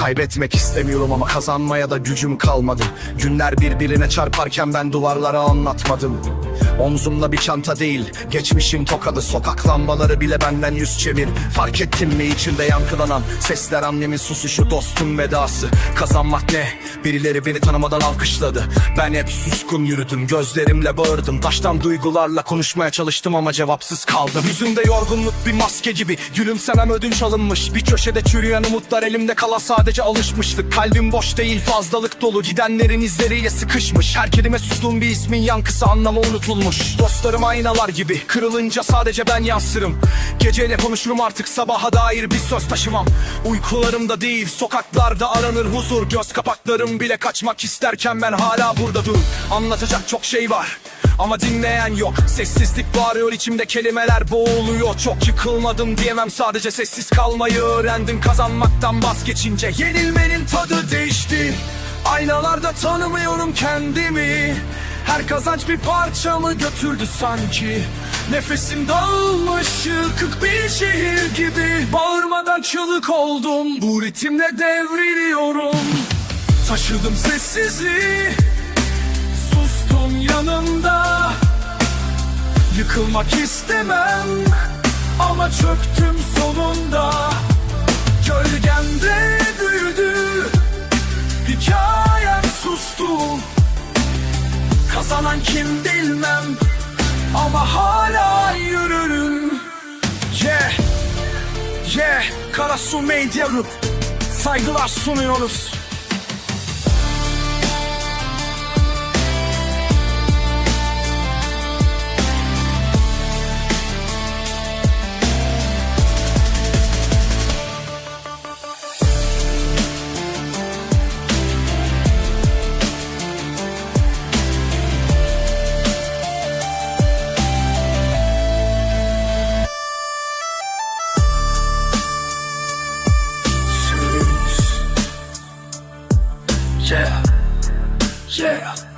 Kaybetmek istemiyorum ama kazanmaya da gücüm kalmadı. Günler birbirine çarparken ben duvarlara anlatmadım Omzumda bir çanta değil Geçmişin tokadı Sokak. Lambaları bile benden yüz çevir. Fark ettin mi içinde yankılanan Sesler? Annemin susuşu dostum vedası. Kazanmak ne? Birileri beni tanımadan alkışladı. Ben hep suskun yürüdüm Gözlerimle bağırdım. Taştan duygularla konuşmaya çalıştım ama cevapsız kaldım. Yüzümde yorgunluk bir maske gibi. Gülümsemem ödünç alınmış. Bir köşede çürüyen umutlar elimde kala sadece alışmıştık Kalbim boş değil fazlalık dolu. Gidenlerin izleriyle sıkışmış. Her kelime sustuğum bir ismin yankısı anlamı unutulmuş Dostlarım aynalar gibi. Kırılınca sadece ben yansırım. Geceyle konuşurum artık sabaha dair bir söz taşımam. Uykularımda değil sokaklarda aranır huzur. Göz kapaklarım bile kaçmak isterken ben hala burada dur. Anlatacak çok şey var ama dinleyen yok. Sessizlik bağırıyor içimde kelimeler boğuluyor. Çok yıkılmadım diyemem sadece sessiz kalmayı öğrendim. Kazanmaktan vazgeçince yenilmenin tadı değişti. Aynalarda tanımıyorum kendimi Her kazanç bir parçamı götürdü sanki? Nefesim dağılmış yıkık bir şehir gibi. Bağırmadan çığlık oldum Bu ritimle devriliyorum. Taşıdım sessizliği Sustum yanımda. Yıkılmak istemem Ama çöktüm sonunda. Gölgemde büyüdü Hikayem sustu Kazanan kim bilmem Ama hala yürürüm. Yeah Yeah Karasu Media Group. Saygılar sunuyoruz Yeah. Yeah